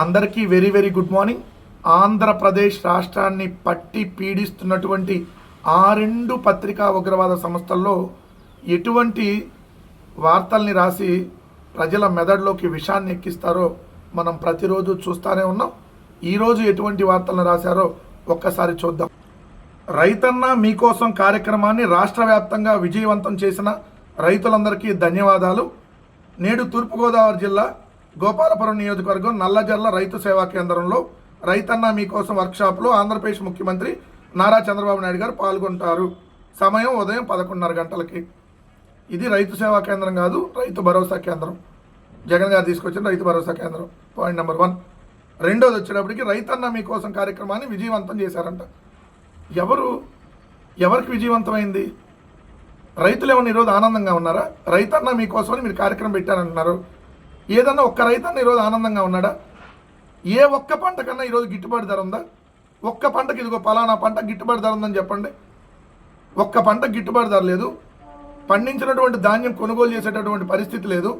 అందరికీ very very good morning. Andhra Pradesh రాష్ట్రాన్ని పట్టి పీడిస్తున్నటువంటి ఆ రెండు పత్రికా ఉగ్రవాద సంస్థల్లో ఎటువంటి వార్తల్ని రాసి ప్రజల మెదడులోకి విషాన్ని ఎక్కిస్తారో మనం ప్రతిరోజు చూస్తూనే ఉన్నాం. ఈరోజు ఎటువంటి వార్తలను రాశారో ఒక్కసారి చూద్దాం. రైతన్న మీకోసం కార్యక్రమాన్ని రాష్ట్ర వ్యాప్తంగా విజయవంతం చేసిన రైతులందరికీ ధన్యవాదాలు. నేడు తూర్పుగోదావరి జిల్లా గోపాలపురం నియోజకవర్గం నల్లజర్ల రైతు సేవా కేంద్రంలో రైతన్న మీకోసం వర్క్షాప్లో ఆంధ్రప్రదేశ్ ముఖ్యమంత్రి నారా చంద్రబాబు నాయుడు గారు పాల్గొంటారు. సమయం ఉదయం పదకొండున్నర గంటలకి. ఇది రైతు సేవా కేంద్రం కాదు రైతు భరోసా కేంద్రం. జగన్ గారు తీసుకొచ్చిన Rythu Bharosa Kendram. Point number one. రెండోది వచ్చేటప్పటికి రైతన్న మీకోసం కార్యక్రమాన్ని విజయవంతం చేశారంట. ఎవరు ఎవరికి విజయవంతమైంది? రైతులు ఏమన్నా ఈరోజు ఆనందంగా ఉన్నారా? రైతన్న మీకోసమని మీరు కార్యక్రమం పెట్టారంటున్నారు. ఏదన్నా ఒక్క రైతన్న ఈరోజు ఆనందంగా ఉన్నాడా? ఏ ఒక్క పంట కన్నా ఈరోజు గిట్టుబాటు ధర ఉందా? ఒక్క పంటకి ఇదిగో పలానా పంట గిట్టుబాటు ధర ఉందని చెప్పండి. ఒక్క పంట గిట్టుబాటు ధర లేదు. పండించినటువంటి ధాన్యం కొనుగోలు చేసేటటువంటి పరిస్థితి లేదు.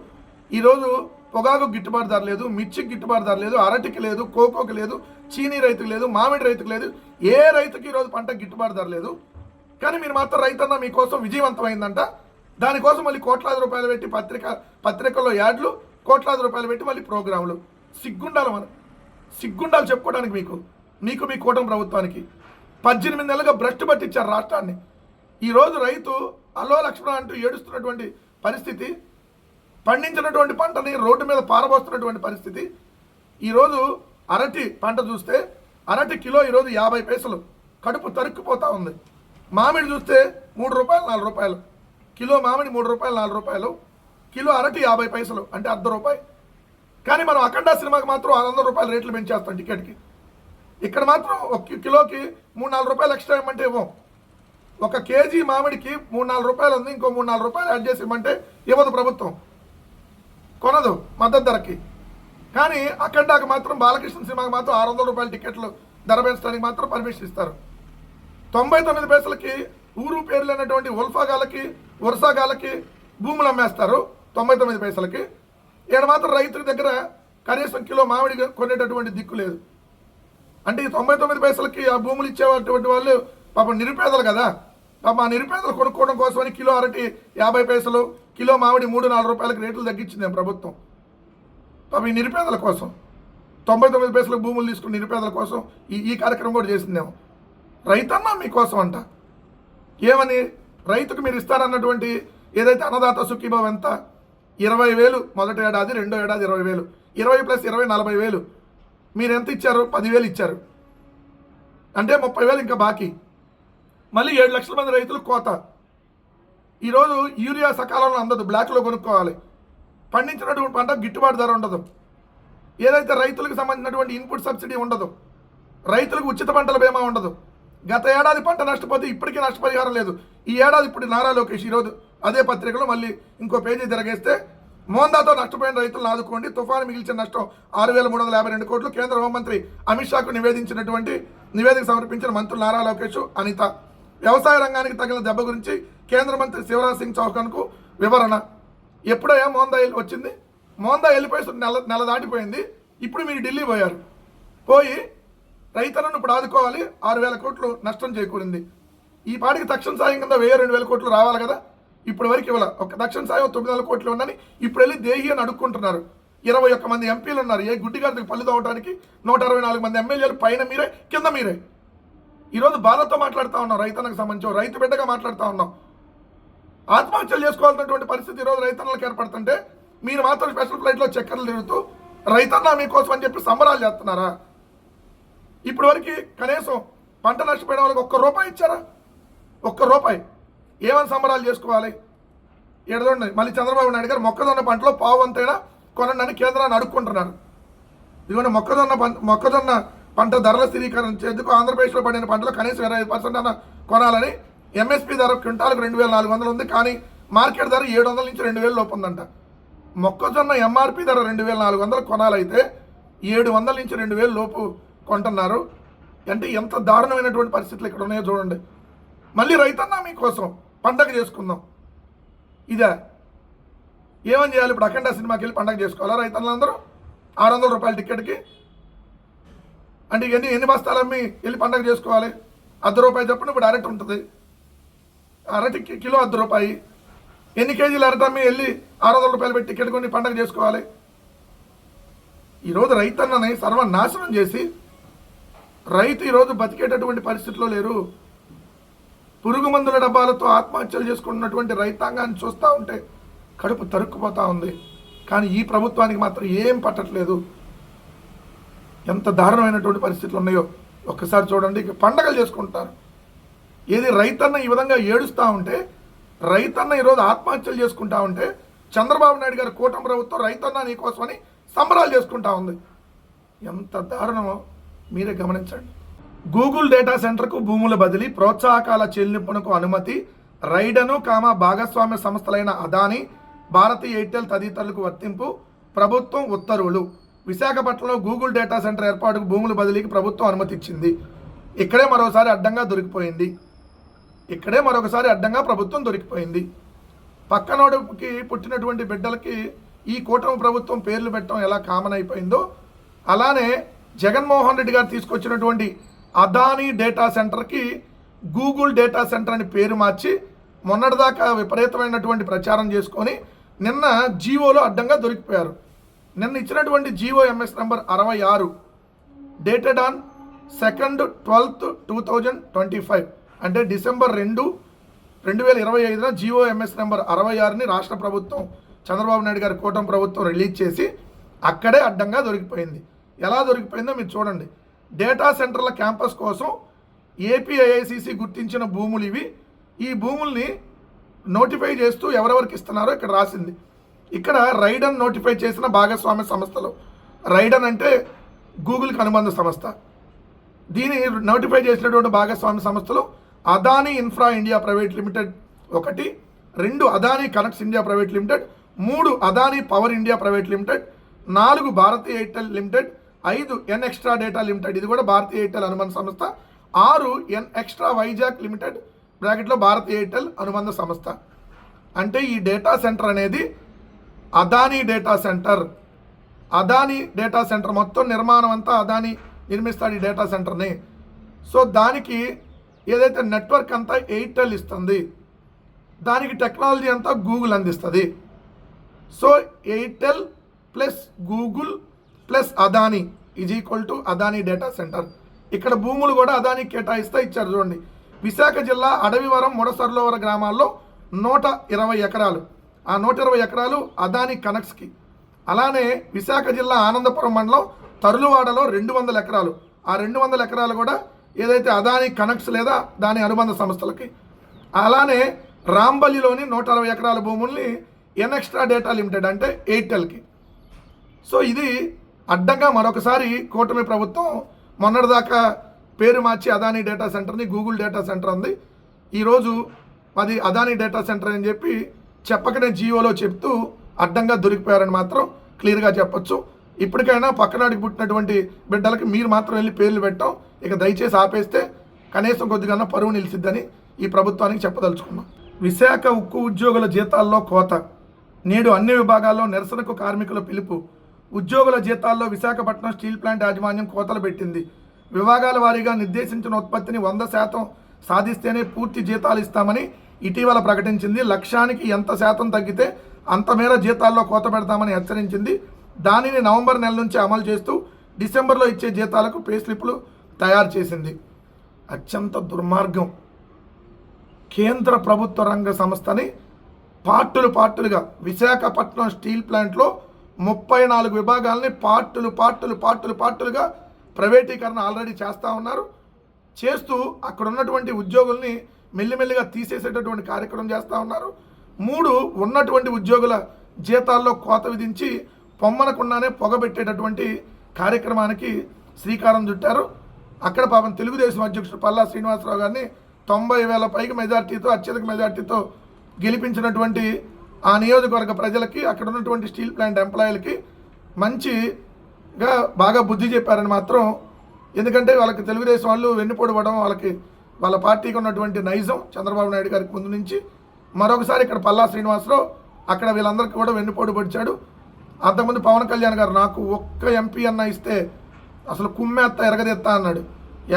ఈరోజు పొగాకు గిట్టుబాటు ధర లేదు మిర్చికి గిట్టుబాటు ధర లేదు అరటికి లేదు కోకోకి లేదు చీనీ రైతుకు లేదు మామిడి రైతుకు లేదు ఏ రైతుకి ఈరోజు పంట గిట్టుబాటు ధర లేదు. కానీ మీరు మాత్రం రైతన్న మీకోసం విజయవంతమైందంట. దానికోసం మళ్ళీ కోట్లాది రూపాయలు పెట్టి పత్రిక పత్రికల్లో యాడ్లు కోట్లాది రూపాయలు పెట్టి మళ్ళీ ప్రోగ్రాములు. సిగ్గుండాలి మనం. సిగ్గుండాలి చెప్పుకోవడానికి మీకు. మీకు మీ కూటమి ప్రభుత్వానికి. పద్దెనిమిది నెలలుగా భ్రష్టు పట్టించారు రాష్ట్రాన్ని. ఈరోజు రైతు అల్లో లక్ష్మణ అంటూ ఏడుస్తున్నటువంటి పరిస్థితి పండించినటువంటి పంటని రోడ్డు మీద పారబోస్తున్నటువంటి పరిస్థితి. ఈరోజు అరటి పంట చూస్తే అరటి కిలో ఈరోజు యాభై పైసలు. కడుపు తరుక్కుపోతూ ఉంది. మామిడి చూస్తే మూడు రూపాయలు నాలుగు రూపాయలు. కిలో మామిడి మూడు రూపాయలు నాలుగు రూపాయలు. కిలో అరటి యాభై పైసలు అంటే అర్ధ రూపాయి. కానీ మనం అఖండ సినిమాకి మాత్రం ఆరు రూపాయల రూపాయలు రేట్లు పెంచేస్తాం టికెట్కి. ఇక్కడ మాత్రం ఒక కిలోకి మూడు నాలుగు రూపాయలు ఎక్స్ట్రా ఇవ్వమంటే ఇవ్వం. ఒక కేజీ మామిడికి మూడు నాలుగు రూపాయలు ఉంది ఇంకో మూడు నాలుగు రూపాయలు యాడ్ చేసి ఇవ్వమంటే ఇవ్వదు ప్రభుత్వం. కొనదు మద్దతు ధరకి. కానీ అఖండాకి మాత్రం బాలకృష్ణ సినిమాకి మాత్రం ఆరు వందల రూపాయల టికెట్లు ధర పెంచడానికి మాత్రం పర్మిషన్ ఇస్తారు. తొంభై తొమ్మిది పైసలకి ఊరు పేర్లు అనేటువంటి ఉల్ఫాగాలకి వరుసగాలకి భూములు అమ్మేస్తారు. తొంభై తొమ్మిది పైసలకి. ఇక్కడ మాత్రం రైతుల దగ్గర కనీసం కిలో మామిడి కొనేటటువంటి దిక్కు లేదు. అంటే ఈ తొంభై తొమ్మిది పైసలకి ఆ భూములు ఇచ్చేటువంటి వాళ్ళు పాపం నిరుపేదలు కదా. పాపం ఆ నిరుపేదలు కొనుక్కోవడం కోసమని కిలో అరటి యాభై పైసలు కిలో మామిడి మూడు నాలుగు రూపాయలకి రేట్లు తగ్గించింది ప్రభుత్వం. పాపం ఈ నిరుపేదల కోసం తొంభై తొమ్మిది పైసలకు భూములు తీసుకున్న నిరుపేదల కోసం ఈ ఈ కార్యక్రమం కూడా చేసిందేమో. రైతన్న మీకోసం అంట. ఏమని? రైతుకు మీరు ఇస్తారన్నటువంటి ఏదైతే అన్నదాత సుఖీభావం ఎంత? ఇరవై వేలు మొదటి ఏడాది రెండో ఏడాది ఇరవై వేలు. ఇరవై ప్లస్ ఇరవై నలభై వేలు. మీరు ఎంత ఇచ్చారు? పదివేలు ఇచ్చారు. అంటే ముప్పై వేలు ఇంకా బాకీ. మళ్ళీ ఏడు లక్షల మంది రైతులు కోత. ఈరోజు యూరియా సకాలంలో అందదు బ్లాక్లో కొనుక్కోవాలి. పండించినటువంటి పంట గిట్టుబాటు ధర ఉండదు. ఏదైతే రైతులకు సంబంధించినటువంటి ఇన్పుట్ సబ్సిడీ ఉండదు రైతులకు ఉచిత పంటల బీమా ఉండదు. గత ఏడాది పంట నష్టపోతే ఇప్పటికీ నష్టపరిహారం లేదు. ఈ ఏడాది ఇప్పుడు నారా లోకేష్ ఈరోజు అదే పత్రికలో మళ్ళీ ఇంకో పేజీ తిరగేస్తే మోందాతో నష్టపోయిన రైతులను ఆదుకోండి. తుఫాను మిగిల్చిన నష్టం ఆరు వేల మూడు వందల యాభై రెండు కోట్లు. కేంద్ర హోంమంత్రి అమిత్ షాకు నివేదించినటువంటి నివేదిక సమర్పించిన మంత్రులు నారా లోకేష్ అనిత. వ్యవసాయ రంగానికి తగిన దెబ్బ గురించి కేంద్ర మంత్రి శివరాజ్ సింగ్ చౌహాన్కు వివరణ. ఎప్పుడయ్యా మోందా వచ్చింది? మోందా వెళ్ళిపోయి నెల నెల దాటిపోయింది. ఇప్పుడు మీరు ఢిల్లీ పోయారు. పోయి రైతులను ఇప్పుడు ఆదుకోవాలి. ఆరు వేల కోట్లు నష్టం చేకూరింది. ఈ పాటికి తక్షణ సాయం కింద వెయ్యి రెండు వేల కోట్లు రావాలి కదా? ఇప్పుడు వరకు ఇవ్వాలి. ఒక తక్షణ సాయం తొమ్మిది వందల కోట్లు ఉందని ఇప్పుడు వెళ్ళి దేహి అని అడుక్కుంటున్నారు. ఇరవై ఒక్క మంది ఎంపీలు ఉన్నారు. ఏ గుడ్డి గారికి పళ్ళు తవ్వడానికి నూట అరవై నాలుగు మంది ఎమ్మెల్యేలు పైన మీరే కింద మీరే. ఈరోజు బాధతో మాట్లాడుతూ ఉన్నాం రైతన్నకు సంబంధించి రైతు బిడ్డగా మాట్లాడుతూ ఉన్నాం. ఆత్మహత్యలు చేసుకోవాల్సినటువంటి పరిస్థితి ఈరోజు రైతన్నలకు ఏర్పడుతుంటే మీరు మాత్రం స్పెషల్ ఫ్లైట్లో చక్కర్లు తిరుగుతూ రైతన్న మీకోసం అని చెప్పి సంబరాలు చేస్తున్నారా? ఇప్పటివరకు కనీసం పంట నష్టపోయిన వాళ్ళకి ఒక్క రూపాయి ఇచ్చారా? ఒక్క రూపాయి. ఏమని సంబరాలు చేసుకోవాలి? ఎడదండి మళ్ళీ చంద్రబాబు నాయుడు గారు మొక్కజొన్న పంటలో పావు అంతైనా కొనండి అని కేంద్రాన్ని అడుక్కుంటున్నారు. ఇదిగోండి మొక్కజొన్న పంట మొక్కజొన్న పంట ధరల స్థిరీకరణ చేందుకు ఆంధ్రప్రదేశ్లో పండిన పంటలో కనీసం ఇరవై ఐదు పర్సెంట్ అన్న కొనాలని ఎంఎస్పీ ధర క్వింటాలకు రెండు వేల నాలుగు వందలు ఉంది కానీ మార్కెట్ ధర ఏడు వందల నుంచి రెండు వేల లోపు ఉందంట. మొక్కజొన్న ఎంఆర్పి ధర రెండు వేల నాలుగు వందలు కొనాలైతే ఏడు వందల నుంచి రెండు వేల లోపు కొంటున్నారు. అంటే ఎంత దారుణమైనటువంటి పరిస్థితులు ఇక్కడ ఉన్నాయో చూడండి. మళ్ళీ రైతన్నా మీకోసం పండగ చేసుకుందాం. ఇదే. ఏమని చేయాలి? ఇప్పుడు అఖండ సినిమాకి వెళ్ళి పండగ చేసుకోవాలా రైతన్నులందరూ ఆరు వందల రూపాయల టికెట్కి అంటే ఎన్ని ఎన్ని బస్తాలు అమ్మి వెళ్ళి పండగ చేసుకోవాలి? అర్ధ రూపాయి చొప్పున ఇప్పుడు అరటి ఉంటుంది. అరటి కిలో అర్ధ రూపాయి. ఎన్ని కేజీలు అరటి అమ్మి వెళ్ళి ఆరు వందల రూపాయలు పెట్టి టికెట్ కొని పండగ చేసుకోవాలి? ఈరోజు రైతన్నని సర్వనాశనం చేసి రైతు ఈరోజు బతికేటటువంటి పరిస్థితిలో లేరు. పురుగు మందుల డబ్బాలతో ఆత్మహత్యలు చేసుకుంటున్నటువంటి రైతాంగాన్ని చూస్తూ ఉంటే కడుపు తరుక్కుపోతూ ఉంది. కానీ ఈ ప్రభుత్వానికి మాత్రం ఏం పట్టట్లేదు. ఎంత దారుణమైనటువంటి పరిస్థితులు ఉన్నాయో ఒక్కసారి చూడండి. ఇక పండగలు చేసుకుంటారు. ఏది రైతన్న ఈ విధంగా ఏడుస్తూ ఉంటే రైతన్న ఈరోజు ఆత్మహత్యలు చేసుకుంటా ఉంటే చంద్రబాబు నాయుడు గారి కూటమి ప్రభుత్వం రైతన్న నీకోసమని సంబరాలు చేసుకుంటా ఉంది. ఎంత దారుణమో మీరే గమనించండి. గూగుల్ డేటా సెంటర్కు భూముల బదిలీ ప్రోత్సాహకాల చెల్లింపునకు అనుమతి రైడను కామ భాగస్వామ్య సంస్థలైన అదాని భారతీ ఎయిర్టెల్ తదితరులకు వర్తింపు ప్రభుత్వం ఉత్తర్వులు. విశాఖపట్నంలో గూగుల్ డేటా సెంటర్ ఏర్పాటుకు భూముల బదిలీకి ప్రభుత్వం అనుమతి ఇచ్చింది ఇక్కడే మరోసారి అడ్డంగా దొరికిపోయింది. ఇక్కడే మరొకసారి అడ్డంగా ప్రభుత్వం దొరికిపోయింది. పక్కనోడికి పుట్టినటువంటి బిడ్డలకి ఈ కూటమి ప్రభుత్వం పేర్లు పెట్టడం ఎలా కామన్ అయిపోయిందో అలానే జగన్మోహన్ రెడ్డి గారు తీసుకొచ్చినటువంటి అదానీ డేటా సెంటర్కి గూగుల్ డేటా సెంటర్ అని పేరు మార్చి మొన్నటిదాకా విపరీతమైనటువంటి ప్రచారం చేసుకొని నిన్న జీవోలో అడ్డంగా దొరికిపోయారు. నిన్న ఇచ్చినటువంటి జీవో ఎంఎస్ నెంబర్ అరవై ఆరు dated on second twelfth two thousand twenty five అంటే డిసెంబర్ రెండు రెండు వేల ఇరవై ఐదున జిఓఎంఎస్ నెంబర్ అరవై ఆరుని రాష్ట్ర ప్రభుత్వం చంద్రబాబు నాయుడు గారి కూటమి ప్రభుత్వం రిలీజ్ చేసి అక్కడే అడ్డంగా దొరికిపోయింది. ఎలా దొరికిపోయిందో మీరు చూడండి. డేటా సెంటర్ల క్యాంపస్ కోసం ఏపీఐఐసిసి గుర్తించిన భూములు ఇవి. ఈ భూముల్ని నోటిఫై చేస్తూ ఎవరెవరికి ఇస్తున్నారో ఇక్కడ రాసింది. ఇక్కడ రైడన్ నోటిఫై చేసిన భాగస్వామ్య సంస్థలు. రైడన్ అంటే గూగుల్కి అనుబంధ సంస్థ. దీని నోటిఫై చేసినటువంటి భాగస్వామ్య సంస్థలు Adani infra India private limited ఒకటి రెండు Adani Connects India private limited మూడు Adani power India private limited నాలుగు భారతీ ఎయిర్టెల్ లిమిటెడ్ ఐదు ఎన్ ఎక్స్ట్రా డేటా లిమిటెడ్ ఇది కూడా భారతీ ఎయిర్టెల్ అనుబంధ సంస్థ. ఆరు ఎన్ ఎక్స్ట్రా వైజాగ్ లిమిటెడ్ బ్రాకెట్లో భారతీ ఎయిర్టెల్ అనుబంధ సంస్థ. అంటే ఈ డేటా సెంటర్ అనేది Adani data centre Adani data centre మొత్తం నిర్మాణం అంతా అదానీ నిర్మిస్తాడు ఈ డేటా సెంటర్ని సో దానికి ఏదైతే నెట్వర్క్ అంతా ఎయిర్టెల్ ఇస్తుంది దానికి టెక్నాలజీ అంతా గూగుల్ అందిస్తుంది. So Airtel plus Google plus Adani is equal to Adani data centre ఇక్కడ భూములు కూడా అదానీ కేటాయిస్తే ఇచ్చారు చూడండి. విశాఖ జిల్లా అడవివరం మొడసర్లోవర గ్రామాల్లో నూట ఇరవై ఎకరాలు. ఆ నూట ఇరవై ఎకరాలు అదానీ కనెక్ట్స్కి అలానే విశాఖ జిల్లా ఆనందపురం మండలం తరులువాడలో రెండు వందల ఎకరాలు. ఆ రెండు వందల ఎకరాలు కూడా ఏదైతే అదానీ కనెక్ట్స్ లేదా దాని అనుబంధ సంస్థలకి. అలానే రాంబల్లిలోని నూట అరవై ఎకరాల భూముల్ని ఎన్ఎక్స్ట్రా డేటా లిమిటెడ్ అంటే ఎయిర్టెల్కి. సో ఇది అడ్డంగా మరొకసారి కూటమి ప్రభుత్వం మొన్నటిదాకా పేరు మార్చి అదానీ డేటా సెంటర్ని గూగుల్ డేటా సెంటర్ ఉంది ఈరోజు అది అదానీ డేటా సెంటర్ అని చెప్పి చెప్పకనే జియోలో చెప్తూ అడ్డంగా దొరికిపోయారని మాత్రం క్లియర్గా చెప్పచ్చు. ఇప్పటికైనా పక్కనాడికి పుట్టినటువంటి బిడ్డలకి మీరు మాత్రం వెళ్ళి పేర్లు పెట్టాం ఇక దయచేసి ఆపేస్తే కనీసం కొద్దిగా పరువు నిలిచిద్దని ఈ ప్రభుత్వానికి చెప్పదలుచుకున్నాం. విశాఖ ఉక్కు ఉద్యోగుల జీతాల్లో కోత నేడు అన్ని విభాగాల్లో నిరసనకు కార్మికుల పిలుపు ఉద్యోగుల జీతాల్లో విశాఖపట్నం స్టీల్ ప్లాంట్ యాజమాన్యం కోతలు పెట్టింది. విభాగాల వారీగా నిర్దేశించిన ఉత్పత్తిని వంద శాతం సాధిస్తేనే పూర్తి జీతాలు ఇస్తామని ఇటీవల ప్రకటించింది. లక్ష్యానికి ఎంత శాతం తగ్గితే అంత మేర జీతాల్లో కోత పెడతామని హెచ్చరించింది. దానిని నవంబర్ నెల నుంచి అమలు చేస్తూ డిసెంబర్లో ఇచ్చే జీతాలకు పే స్లిప్లు తయారు చేసింది. అత్యంత దుర్మార్గం. కేంద్ర ప్రభుత్వ రంగ సంస్థని పార్టులు పార్టులుగా విశాఖపట్నం స్టీల్ ప్లాంట్లో ముప్పై నాలుగు విభాగాలని పార్టులు పార్టులు పార్టులు పార్టులుగా ప్రైవేటీకరణ ఆల్రెడీ చేస్తూ ఉన్నారు. చేస్తూ అక్కడ ఉన్నటువంటి ఉద్యోగుల్ని మెల్లిమెల్లిగా తీసేసేటటువంటి కార్యక్రమం చేస్తూ ఉన్నారు. మూడు ఉన్నటువంటి ఉద్యోగుల జీతాల్లో కోత విధించి పొమ్మనకుండానే పొగబెట్టేటటువంటి కార్యక్రమానికి శ్రీకారం చుట్టారు. అక్కడ పాపం తెలుగుదేశం అధ్యక్షుడు పల్లా శ్రీనివాసరావు గారిని తొంభై వేల పైకి మెజార్టీతో అత్యధిక మెజార్టీతో గెలిపించినటువంటి ఆ నియోజకవర్గ ప్రజలకి అక్కడ ఉన్నటువంటి స్టీల్ ప్లాంట్ ఎంప్లాయీలకి మంచిగా బాగా బుద్ధి చెప్పారని మాత్రం ఎందుకంటే వాళ్ళకి తెలుగుదేశం వాళ్ళు వెన్నుపోడవడం వాళ్ళకి వాళ్ళ పార్టీకి ఉన్నటువంటి నైజం చంద్రబాబు నాయుడు గారికి ముందు నుంచి. మరొకసారి ఇక్కడ పల్లా శ్రీనివాసరావు అక్కడ వీళ్ళందరికీ కూడా వెన్నుపోటు పొడిచాడు. అంతకుముందు పవన్ కళ్యాణ్ గారు నాకు ఒక్క ఎంపీ అన్న ఇస్తే అసలు కుమ్మేత్త ఎరగదెత్తా అన్నాడు.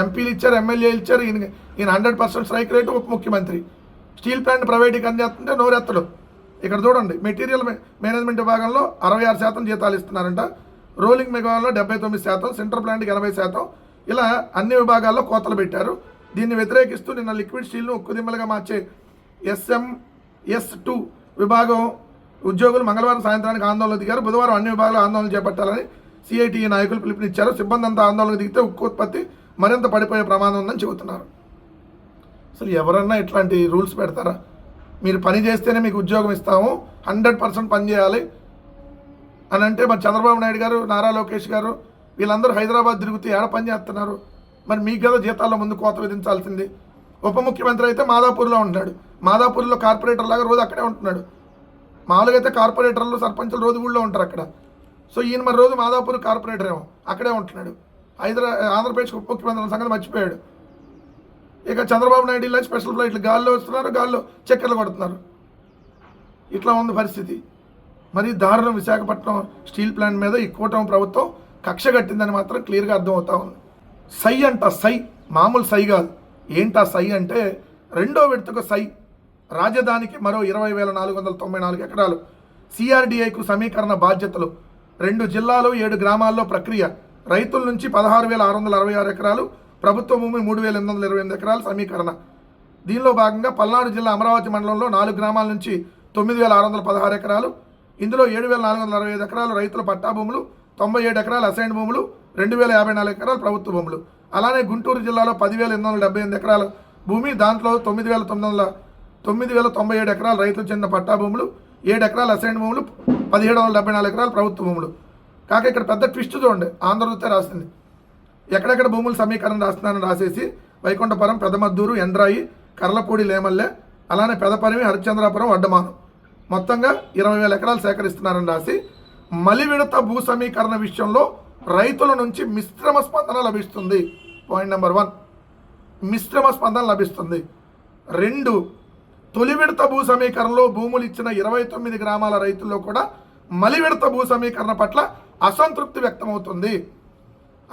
ఎంపీలు ఇచ్చారు ఎమ్మెల్యేలు ఇచ్చారు ఈయన ఈయన హండ్రెడ్ పర్సెంట్ స్ట్రైక్ రేటు ఉప ముఖ్యమంత్రి. స్టీల్ ప్లాంట్ ప్రైవేటీకి అందేస్తుంటే నోరెత్తడు. ఇక్కడ చూడండి మెటీరియల్ మేనేజ్మెంట్ విభాగంలో అరవై ఆరు శాతం జీతాలు ఇస్తున్నారంట. రోలింగ్ విభాగంలో డెబ్బై తొమ్మిది శాతం సెంటర్ ప్లాంట్కి ఎనభై శాతం. ఇలా అన్ని విభాగాల్లో కోతలు పెట్టారు. దీన్ని వ్యతిరేకిస్తూ నిన్న లిక్విడ్ స్టీల్ను ఉక్కు దిమ్మలుగా మార్చే ఎస్ఎం ఎస్ టూ విభాగం ఉద్యోగులు మంగళవారం సాయంత్రానికి ఆందోళన దిగారు. బుధవారం అన్ని విభాగాలు ఆందోళన చేపట్టాలని సిఐటి నాయకులు పిలుపునిచ్చారు. సిబ్బంది అంతా ఆందోళన దిగితే ఉక్కు ఉత్పత్తి మరింత పడిపోయే ప్రమాదం ఉందని చెబుతున్నారు. అసలు ఎవరన్నా ఇట్లాంటి రూల్స్ పెడతారా? మీరు పని చేస్తేనే మీకు ఉద్యోగం ఇస్తాము. హండ్రెడ్ పర్సెంట్ పని చేయాలి. అని అంటే మరి చంద్రబాబు నాయుడు గారు నారా లోకేష్ గారు వీళ్ళందరూ హైదరాబాద్ తిరుగుతూ ఏడ పని చేస్తున్నారు? మరి మీకు కదా జీతాల్లో ముందు కోత విధించాల్సింది. ఉప ముఖ్యమంత్రి అయితే మాదాపూర్లో ఉంటున్నాడు. మాదాపూర్లో కార్పొరేటర్ లాగా రోజు అక్కడే ఉంటున్నాడు. మామూలుగా అయితే కార్పొరేటర్లు సర్పంచులు రోజు ఊళ్ళో ఉంటారు అక్కడ. సో ఈయన మరి రోజు మాదాపూర్ కార్పొరేటర్ ఏమో అక్కడే ఉంటున్నాడు. హైదరా ఆంధ్రప్రదేశ్ ఉప ముఖ్యమంత్రి సంగతి మర్చిపోయాడు. ఇక చంద్రబాబు నాయుడు ఇలా స్పెషల్ ఫ్లైట్లు గాల్లో వస్తున్నారు గాల్లో చక్కెర్లు కొడుతున్నారు. ఇట్లా ఉంది పరిస్థితి. మరి దారుణం విశాఖపట్నం స్టీల్ ప్లాంట్ మీద ఈ కూటమి ప్రభుత్వం కక్ష కట్టిందని మాత్రం క్లియర్గా అర్థమవుతా ఉంది. సై అంట సై మామూలు సై కాదు. ఏంటా సై అంటే రెండో విడతకు సై. రాజధానికి మరో ఇరవై వేల నాలుగు వందల తొంభై నాలుగు ఎకరాలు. సిఆర్డిఐకు సమీకరణ బాధ్యతలు. రెండు జిల్లాలు ఏడు గ్రామాల్లో ప్రక్రియ. రైతుల నుంచి పదహారు వేల ఆరు వందల అరవై ఆరు ఎకరాలు ప్రభుత్వ భూమి మూడు వేల ఎనిమిది వందల ఇరవై ఎనిమిది ఎకరాల సమీకరణ. దీనిలో భాగంగా పల్నాడు జిల్లా అమరావతి మండలంలో నాలుగు గ్రామాల నుంచి తొమ్మిది వేల ఆరు వందల పదహారు ఎకరాలు ఇందులో ఏడు వేల నాలుగు వందల అరవై ఐదు ఎకరాలు రైతుల పట్టా భూములు తొంభై ఏడు ఎకరాలు అసైన్ భూములు రెండు వేల యాభై నాలుగు ఎకరాలు ప్రభుత్వ భూములు. అలానే గుంటూరు జిల్లాలో పదివేల ఎనిమిది వందల డెబ్బై ఎనిమిది ఎకరాల భూమి దాంట్లో తొమ్మిది వేల తొమ్మిది వందల తొమ్మిది వేల తొంభై ఏడు ఎకరాలు రైతులు చెందిన పట్టా భూములు ఏడు ఎకరాలు అసైన్ భూములు పదిహేడు వందల డెబ్బై నాలుగు ఎకరాలు ప్రభుత్వ భూములు. కాక ఇక్కడ పెద్ద ట్విస్ట్ చూడండి ఆంధ్రప్రదేశ్ రాసింది. ఎక్కడెక్కడ భూముల సమీకరణ రాస్తున్నానని రాసేసి వైకుంఠపురం పెదమద్దూరు ఎండ్రాయి కర్లపూడి లేమల్లె అలానే పెదపరిమి హరిశ్చంద్రాపురం వడ్డమానం. మొత్తంగా ఇరవై వేల ఎకరాలు సేకరిస్తున్నారని రాసి మలివిడత భూ సమీకరణ విషయంలో రైతుల నుంచి మిశ్రమ స్పందన లభిస్తుంది. పాయింట్ నెంబర్ వన్ మిశ్రమ స్పందన లభిస్తుంది. రెండు తొలి విడత భూ సమీకరణలో భూములు ఇచ్చిన ఇరవై తొమ్మిది గ్రామాల రైతుల్లో కూడా మలి విడత భూ సమీకరణ పట్ల అసంతృప్తి వ్యక్తమవుతుంది.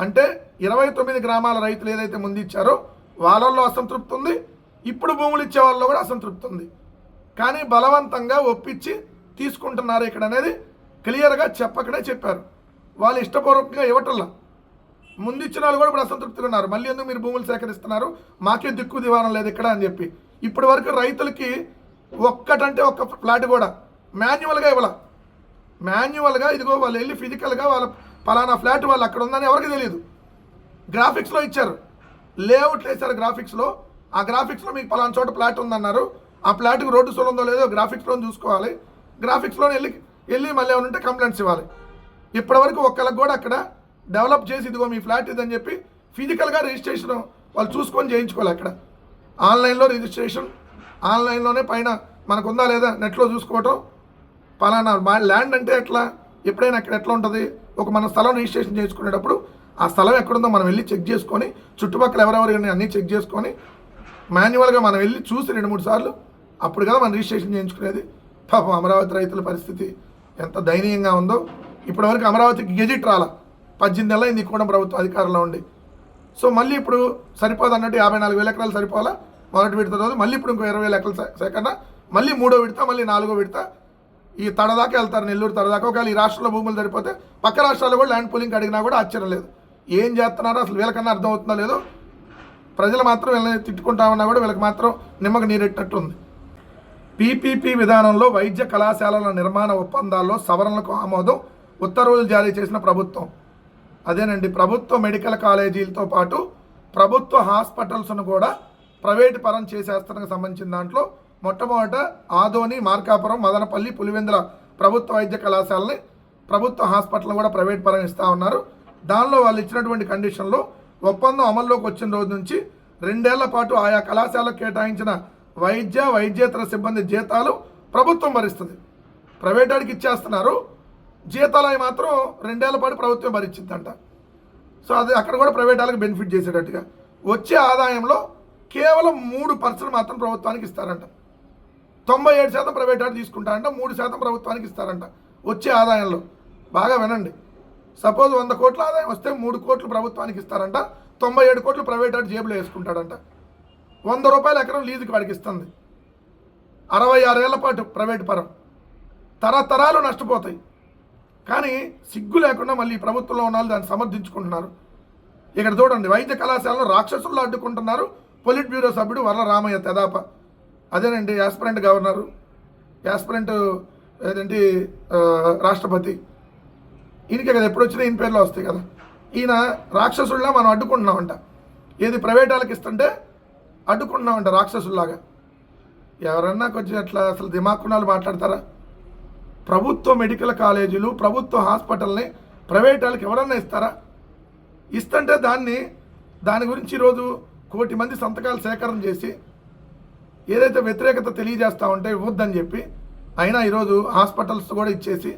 అంటే ఇరవై తొమ్మిది గ్రామాల రైతులు ఏదైతే ముందు ఇచ్చారో వాళ్ళల్లో అసంతృప్తి ఉంది. ఇప్పుడు భూములు ఇచ్చే వాళ్ళలో కూడా అసంతృప్తి ఉంది. కానీ బలవంతంగా ఒప్పించి తీసుకుంటున్నారు ఇక్కడ అనేది క్లియర్గా చెప్పకనే చెప్పారు. వాళ్ళు ఇష్టపూర్వకంగా ఇవ్వటంలా. ముందు ఇచ్చిన వాళ్ళు కూడా ఇప్పుడు అసంతృప్తిగా ఉన్నారు. మళ్ళీ ఎందుకు మీరు భూములు సేకరిస్తున్నారు? మాకే దిక్కు దివానం లేదు ఇక్కడ అని చెప్పి. ఇప్పటి వరకు రైతులకి ఒక్కటంటే ఒక్క ఫ్లాట్ కూడా మాన్యువల్గా ఇవ్వాల. మాన్యువల్గా ఇదిగో వాళ్ళు వెళ్ళి ఫిజికల్గా వాళ్ళ పలానా ఫ్లాట్ వాళ్ళు అక్కడ ఉందని ఎవరికి తెలియదు గ్రాఫిక్స్లో ఇచ్చారు. లేఅవుట్లు వేశారు గ్రాఫిక్స్లో ఆ గ్రాఫిక్స్లో మీకు పలానా చోట ఫ్లాట్ ఉందన్నారు. ఆ ఫ్లాట్కి రోడ్డు సోల్ ఉందో లేదో గ్రాఫిక్స్లో చూసుకోవాలి. గ్రాఫిక్స్లో వెళ్ళి వెళ్ళి మళ్ళీ ఏమైనా ఉంటే కంప్లైంట్స్ ఇవ్వాలి. ఇప్పటివరకు ఒక్కళ్ళకి కూడా అక్కడ డెవలప్ చేసి ఇదిగో మీ ఫ్లాట్ ఇదని చెప్పి ఫిజికల్గా రిజిస్ట్రేషన్ వాళ్ళు చూసుకొని చేయించుకోవాలి అక్కడ. ఆన్లైన్లో రిజిస్ట్రేషన్ ఆన్లైన్లోనే పైన మనకు ఉందా లేదా నెట్లో చూసుకోవటం. పలానా మా ల్యాండ్ అంటే ఎట్లా? ఎప్పుడైనా అక్కడ ఎట్లా ఉంటుంది? ఒక మన స్థలం రిజిస్ట్రేషన్ చేసుకునేటప్పుడు ఆ స్థలం ఎక్కడుందో మనం వెళ్ళి చెక్ చేసుకొని చుట్టుపక్కల ఎవరెవరు అన్నీ చెక్ చేసుకొని మాన్యువల్గా మనం వెళ్ళి చూసి రెండు మూడు సార్లు అప్పుడు కదా మనం రిజిస్ట్రేషన్ చేయించుకునేది. పాపం అమరావతి రైతుల పరిస్థితి ఎంత దయనీయంగా ఉందో. ఇప్పటివరకు అమరావతికి గెజిట్ రాలా. పద్దెనిమిది నెలలు అయింది కూడా ప్రభుత్వం అధికారంలో ఉండి. సో మళ్ళీ ఇప్పుడు సరిపోదు అన్నట్టు యాభై నాలుగు వేల ఎకరాలు సరిపోవాలా? మొదటి విడత రోజు మళ్ళీ ఇప్పుడు ఇంకో ఇరవై వేల ఎకరాల సేకరణ మళ్ళీ మూడో విడత మళ్ళీ నాలుగో విడత. ఈ తడదాకా వెళ్తారు నెల్లూరు తడదాకా ఒకవేళ ఈ రాష్ట్రంలో భూములు సరిపోతే పక్క రాష్ట్రాల్లో కూడా ల్యాండ్ పూలింగ్ అడిగినా కూడా ఆశ్చర్యం లేదు. ఏం చేస్తున్నారో? అసలు వీళ్ళకన్నా అర్థం అవుతుందో లేదో ప్రజలు మాత్రం వీళ్ళని తిట్టుకుంటామన్నా కూడా వీళ్ళకి మాత్రం నిమ్మకు నీరెట్టినట్టు ఉంది. పీపీపీ విధానంలో వైద్య కళాశాలల నిర్మాణ ఒప్పందాల్లో సవరణలకు ఆమోదం ఉత్తర్వులు జారీ చేసిన ప్రభుత్వం. అదేనండి ప్రభుత్వ మెడికల్ కాలేజీలతో పాటు ప్రభుత్వ హాస్పిటల్స్ను కూడా ప్రైవేటు పరం చేసేస్తానికి సంబంధించిన దాంట్లో మొట్టమొదట ఆదోని మార్కాపురం మదనపల్లి పులివెందుల ప్రభుత్వ వైద్య కళాశాలని ప్రభుత్వ హాస్పిటల్ కూడా ప్రైవేట్ పరం ఇస్తూ ఉన్నారు. దానిలో వాళ్ళు ఇచ్చినటువంటి కండిషన్లో ఒప్పందం అమల్లోకి వచ్చిన రోజు నుంచి రెండేళ్ళ పాటు ఆయా కళాశాలకు కేటాయించిన వైద్య వైద్యేతర సిబ్బంది జీతాలు ప్రభుత్వం భరిస్తుంది. ప్రైవేట్ వాడికి ఇచ్చేస్తున్నారు. జీతాలు అవి మాత్రం రెండేళ్ళ పాటు ప్రభుత్వం భరించిందంట సో అది అక్కడ కూడా ప్రైవేట్ వాళ్ళకి బెనిఫిట్ చేసేటట్టుగా. వచ్చే ఆదాయంలో కేవలం మూడు పర్సెంట్ మాత్రం ప్రభుత్వానికి ఇస్తారంట. తొంభై ఏడు శాతం ప్రైవేట్ వాడు తీసుకుంటారంట మూడు శాతం ప్రభుత్వానికి ఇస్తారంట వచ్చే ఆదాయంలో. బాగా వినండి. సపోజ్ వంద కోట్ల ఆదాయం వస్తే మూడు కోట్లు ప్రభుత్వానికి ఇస్తారంట తొంభై ఏడు కోట్లు ప్రైవేట్ వాడి జేబులో వేసుకుంటాడంట. వంద రూపాయల ఎకరం లీజుకి వాడికి ఇస్తుంది. అరవై ఆరేళ్ళ పాటు ప్రైవేట్ పరం. తరతరాలు నష్టపోతాయి. కానీ సిగ్గు లేకుండా మళ్ళీ ప్రభుత్వంలో ఉన్న వాళ్ళు దాన్ని సమర్థించుకుంటున్నారు. ఇక్కడ చూడండి వైద్య కళాశాలను రాక్షసుల్లో అడ్డుకుంటున్నారు. పొలిట్ బ్యూరో సభ్యుడు వరల రామయ్య తెదాప. అదేనండి యాస్పిరెంట్ గవర్నరు. యాస్పిరెంట్ ఏదండి రాష్ట్రపతి. ఈయనకి కదా ఎప్పుడు వచ్చినా ఈయన పేర్లో వస్తాయి కదా. ఈయన రాక్షసుల్లా మనం అడ్డుకుంటున్నామంట. ఏది ప్రైవేట్ వాళ్ళకి ఇస్తుంటే అడ్డుకుంటున్నామంట రాక్షసుల్లాగా. ఎవరన్నా కొంచెం అట్లా అసలు దిమాకున్నాలు మాట్లాడతారా? ప్రభుత్వ మెడికల్ కాలేజీలు ప్రభుత్వ హాస్పిటల్ని ప్రైవేట్ వాళ్ళకి ఎవరన్నా ఇస్తారా? ఇస్తుంటే దాన్ని దాని గురించి ఈరోజు కోటి మంది సంతకాలు సేకరణ చేసి ఏదైతే వ్యతిరేకత తెలియజేస్తా ఉంటే ఇవ్వద్దని చెప్పి అయినా ఈరోజు హాస్పిటల్స్ కూడా ఇచ్చేసి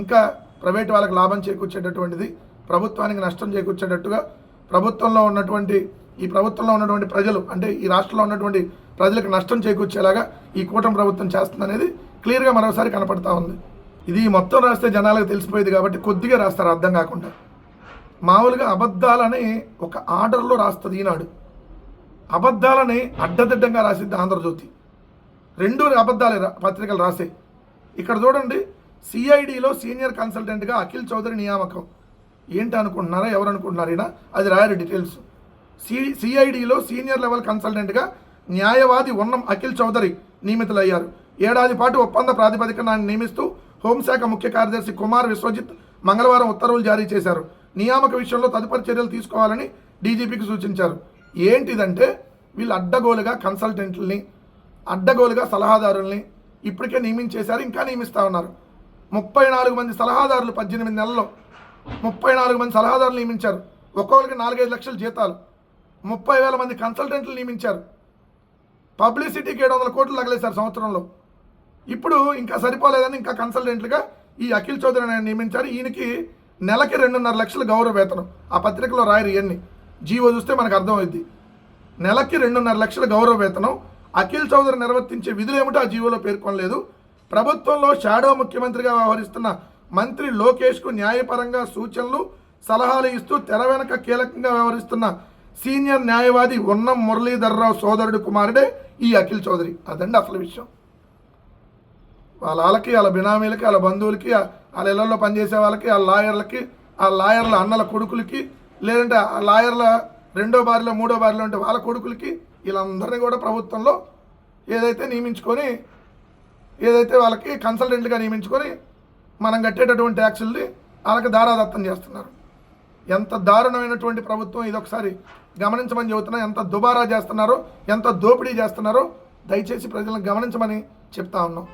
ఇంకా ప్రైవేట్ వాళ్ళకి లాభం చేకూర్చేటటువంటిది ప్రభుత్వానికి నష్టం చేకూర్చేటట్టుగా ప్రభుత్వంలో ఉన్నటువంటి ఈ ప్రభుత్వంలో ఉన్నటువంటి ప్రజలు అంటే ఈ రాష్ట్రంలో ఉన్నటువంటి ప్రజలకు నష్టం చేకూర్చేలాగా ఈ కూటమి ప్రభుత్వం చేస్తుందనేది క్లియర్గా మరోసారి కనపడతా ఉంది. ఇది మొత్తం రాస్తే జనాలకు తెలిసిపోయేది కాబట్టి కొద్దిగా రాస్తారు అర్థం కాకుండా. మామూలుగా అబద్ధాలని ఒక ఆర్డర్లో రాస్తుంది ఈనాడు. అబద్ధాలని అడ్డదిడ్డంగా రాసింది ఆంధ్రజ్యోతి. రెండు అబద్ధాలే పత్రికలు రాసే. ఇక్కడ చూడండి సిఐడిలో సీనియర్ కన్సల్టెంట్గా అఖిల్ చౌదరి నియామకం. ఏంటి అనుకుంటున్నారా ఎవరు అనుకుంటున్నారు ఈయన? అది రాయరు డీటెయిల్స్. సి సిఐడిలో సీనియర్ లెవెల్ కన్సల్టెంట్గా న్యాయవాది ఉన్నం అఖిల్ చౌదరి నియమితులయ్యారు. ఏడాది పాటు ఒప్పంద ప్రాతిపదికన నియమిస్తూ హోంశాఖ ముఖ్య కార్యదర్శి కుమార్ విశ్వజిత్ మంగళవారం ఉత్తర్వులు జారీ చేశారు. నియామక విషయంలో తదుపరి చర్యలు తీసుకోవాలని డీజీపీకి సూచించారు. ఏంటిదంటే వీళ్ళు అడ్డగోలుగా కన్సల్టెంట్లని అడ్డగోలుగా సలహాదారుల్ని ఇప్పటికే నియమించేశారు ఇంకా నియమిస్తా ఉన్నారు. ముప్పై నాలుగు మంది సలహాదారులు పద్దెనిమిది నెలల్లో ముప్పై నాలుగు మంది సలహాదారులు నియమించారు. ఒక్కొక్కరికి నాలుగైదు లక్షల జీతాలు. ముప్పై వేల మంది కన్సల్టెంట్లు నియమించారు. పబ్లిసిటీకి ఏడు వందల కోట్లు తగలేశారు సంవత్సరంలో. ఇప్పుడు ఇంకా సరిపోలేదని ఇంకా కన్సల్టెంట్లుగా ఈ అఖిల్ చౌదరి నియమించారు. ఈయనకి నెలకి రెండున్నర లక్షల గౌరవ వేతనం. ఆ పత్రికలో రాయరు ఇవన్నీ. జీవో చూస్తే మనకు అర్థమైంది నెలకి రెండున్నర లక్షల గౌరవ వేతనం అఖిల్ చౌదరి నిర్వర్తించే విధులు ఏమిటో ఆ జీవోలో పేర్కొనలేదు. ప్రభుత్వంలో షాడో ముఖ్యమంత్రిగా వ్యవహరిస్తున్న మంత్రి లోకేష్కు న్యాయపరంగా సూచనలు సలహాలు ఇస్తూ తెర వెనక కీలకంగా వ్యవహరిస్తున్న సీనియర్ న్యాయవాది ఉన్నం మురళీధర్రావు సోదరుడు కుమారుడే ఈ అఖిల్ చౌదరి. అదండి అసలు విషయం. వాళ్ళ వాళ్ళకి వాళ్ళ బినామీలకి వాళ్ళ బంధువులకి వాళ్ళ ఇళ్ళలో పనిచేసే వాళ్ళకి వాళ్ళ లాయర్లకి ఆ లాయర్ల అన్నల కొడుకులకి లేదంటే ఆ లాయర్ల రెండో బారిలో మూడో బారిలో ఉంటే వాళ్ళ కొడుకులకి వీళ్ళందరినీ కూడా ప్రభుత్వంలో ఏదైతే నియమించుకొని ఏదైతే వాళ్ళకి కన్సల్టెంట్గా నియమించుకొని మనం కట్టేటటువంటి ట్యాక్సుల్ని వాళ్ళకి దారాదత్తం చేస్తున్నారు. ఎంత దారుణమైనటువంటి ప్రభుత్వం ఇది ఒకసారి గమనించమని చెబుతున్నా. ఎంత దుబారా చేస్తున్నారో ఎంత దోపిడీ చేస్తున్నారో దయచేసి ప్రజలను గమనించమని చెప్తా ఉన్నాం.